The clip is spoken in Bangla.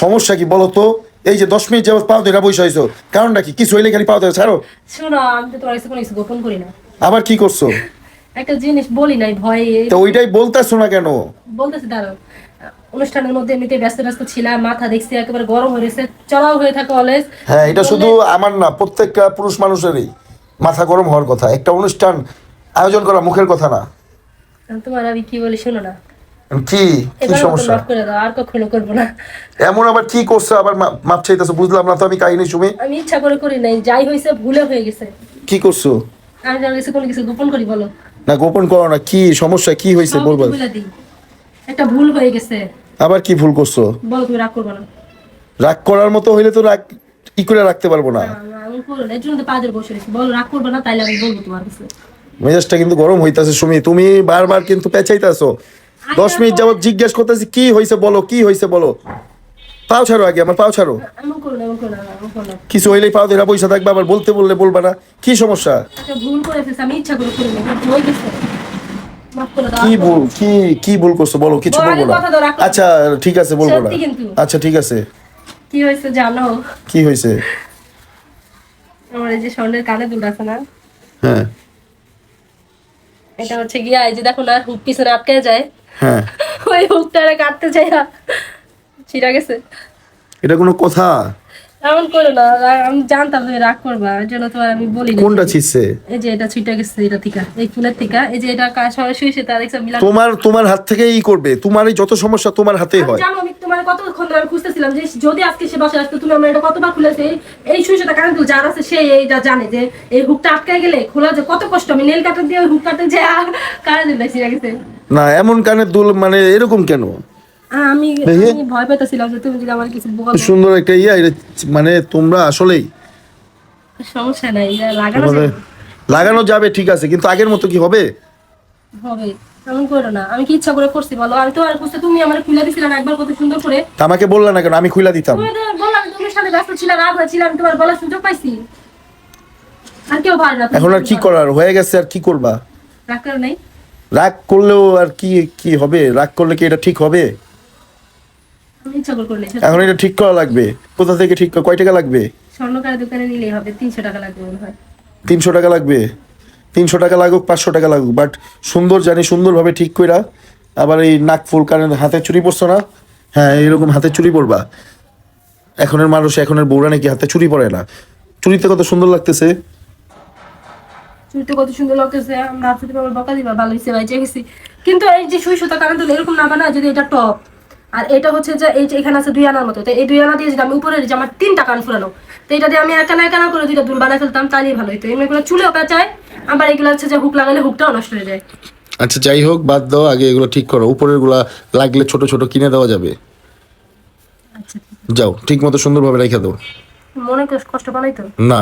সমস্যা কি বলো তো? এই যে দশ মিনিট যাবত পাও ধরে বসে হয়েছো কারণটা কি? কিছু হইলে খালি পাও ধরে ছাড়ো। শোনো আমি তো তোমার কাছে কোনো কিছু গোপন করি না। আবার কি করছ? একটা জিনিস বলি নাই ভয়ে তো ওইটাই বলতেছো না কেন? বলতেছি দাঁড়ো অনুষ্ঠানের মধ্যে এমনিতে ব্যস্ত ব্যস্ত ছিলাম মাথা দেখছি একেবারে গরম হয়ে গেছে। চড়াও হয়ে থাকে অলওয়েজ। হ্যাঁ এটা শুধু আমার না প্রত্যেকটা পুরুষ মানুষেরই মাথা গরম হওয়ার কথা। একটা অনুষ্ঠান আয়োজন করা মুখের কথা না। তোমার আমি কি বলি শোনো না। কি কি সমস্যা? মাফ করে দাও আর কখনো করব না। এমন আবার কি করছ? আবার মাপ চাইতেছো বুঝলাম না তো আমি কাহিনী শুনি। আমি ইচ্ছা করে করি নাই যাই ভুলে হয়ে গেছে। কি করছ? আমি তোমার কাছে কোনো কিছু গোপন করি বলো। না গোপন করো না কি সমস্যা কি বলব। একটা ভুল হয়ে গেছে। আবার কি ভুল করছ? বলো তুমি রাগ করব না। রাগ করার মতো হইলে তো রাগ ই করে রাখতে পারব না। আমি করব না এর জন্য তো পাঁচের বসে রয়েছি বলো রাগ করব না তাইলে আমি বলব তোমার কাছে। মেজাজটা কিন্তু গরম হইতাছে সুমি। তুমি বারবার কিন্তু পেঁচাইতাছো। দশ মিনিট যাবত জিজ্ঞেস করতেছি কি হয়েছে বলো কি হয়েছে বলো? পাও ছাড়ো আগে আমার পাও ছাড়ো। কিছু হইলেই পাও ধরে পয়সা থাকবে আবার বলতে বললে বলবা না। কি সমস্যা? দাও কি ভুল কি কি ভুল করছ? বলো কিছু বলব না। আচ্ছা ঠিক আছে বলব না। আচ্ছা ঠিক আছে। কি হয়েছে জানো? কি হয়েছে আমার এই যে স্বর্ণের কানে দুল আছে না? হ্যাঁ। এটা হচ্ছে গিয়া এই যে দেখো না পিছনে আটকে যায়। হ্যাঁ। ওই হুকটারে কাটতে চাই ছিঁড়া গেছে। এটা কোনো কথা? এমন করো না আমি জানতাম তুমি রাগ করবা এর জন্য তোমার আমি বলি কোনটা এই যে এটা ছিটা গেছে এটা থেকে এই ফুলের থেকে এই যে এটা কা- সরাসরি সে তার দেখছ মিলান তোমার তোমার হাত থেকে ই করবে তোমার এই যত সমস্যা তোমার হাতেই হয়। জানো আমি তোমার কতক্ষণ ধরে খুঁজতেছিলাম যে যদি আজকে সে বাসায় আসতো তুমি আমার এটা কতবার খুলেছে এই- সুইচটা কারণ যার আছে সে এইটা জানে যে এই হুকটা আটকে গেলে খোলা যে কত কষ্ট আমি নেল কাটার দিয়ে হুক কাটে যে কারে দিন ছিঁড়া গেছে। না এমন কানের দুল মানে এরকম কেন? আমি ভয় পেতেছিলাম যে তুমি যদি আমার কিছু বলো সুন্দর একটা ইয়া মানে তোমরা আসলেই। সমস্যা নাই লাগানো যাবে। লাগানো যাবে ঠিক আছে কিন্তু আগের মতো কি হবে? হবে এমন করো না। আমি কি ইচ্ছা করে করছি বলো? আমি তো আর তুমি আমার খুলে দিছিলে একবার কত সুন্দর করে। আমাকে বললা না কেন? আমি খুলে দিতাম। তুমি বললাম তুমি সাথে ব্যস্ত ছিল রাত হয়েছিল আমি তোমার বলার সুযোগ পাইছি। আর কেউ ভালো না এখন আর কি করার? হয়ে গেছে আর কি করবা? নাই। রাগ করলেও আর কি কি হবে? রাগ করলে কি এটা ঠিক হবে? করে এখন এটা ঠিক করা লাগবে? কোথা থেকে ঠিক করা- কয় টাকা লাগবে? স্বর্ণকারের দোকানে নিলেই হবে তিনশো টাকা লাগবে মনে হয়। তিনশো টাকা লাগবে? তিনশো টাকা লাগুক পাঁচশো টাকা লাগুক বাট সুন্দর জানি সুন্দরভাবে ঠিক কইরা আবার এই নাক ফুল কানের হাতে চুরি পরছো না? হ্যাঁ এরকম হাতে চুরি পরবা। এখনের মানুষ এখনের বউরা নাকি হাতে চুরি পরে না। চুরিতে কত সুন্দর লাগতেছে। চুরিতে কত সুন্দর আমরা হাতে তুমি বকা দিবা ভালো হয়েছে ভাই গেছি কিন্তু এই যে সুই সুতা কারণ তুলে এরকম না বানা যদি এটা টপ আর এটা হচ্ছে যে এই যে এখানে আছে দুই আনার মতো তো এই দুই আনা দিয়ে যদি আমি উপরে যে আমার তিনটা কান ফুরানো তো এটা দিয়ে আমি একানা একানা করে দুইটা দুল বানাই ফেলতাম তাহলেই ভালো হতো এমনি করে চুলেও পেঁচায় আবার এগুলো হচ্ছে যে হুক লাগালে হুকটাও নষ্ট হয়ে যায়। আচ্ছা যাই হোক বাদ দাও আগে এগুলো ঠিক করো। উপরেরগুলা লাগলে ছোট ছোট কিনে দেওয়া যাবে। আচ্ছা যাও ঠিক মতো সুন্দরভাবে রেখে দাও। মনে কষ্ট- কষ্ট বানাই তো? না।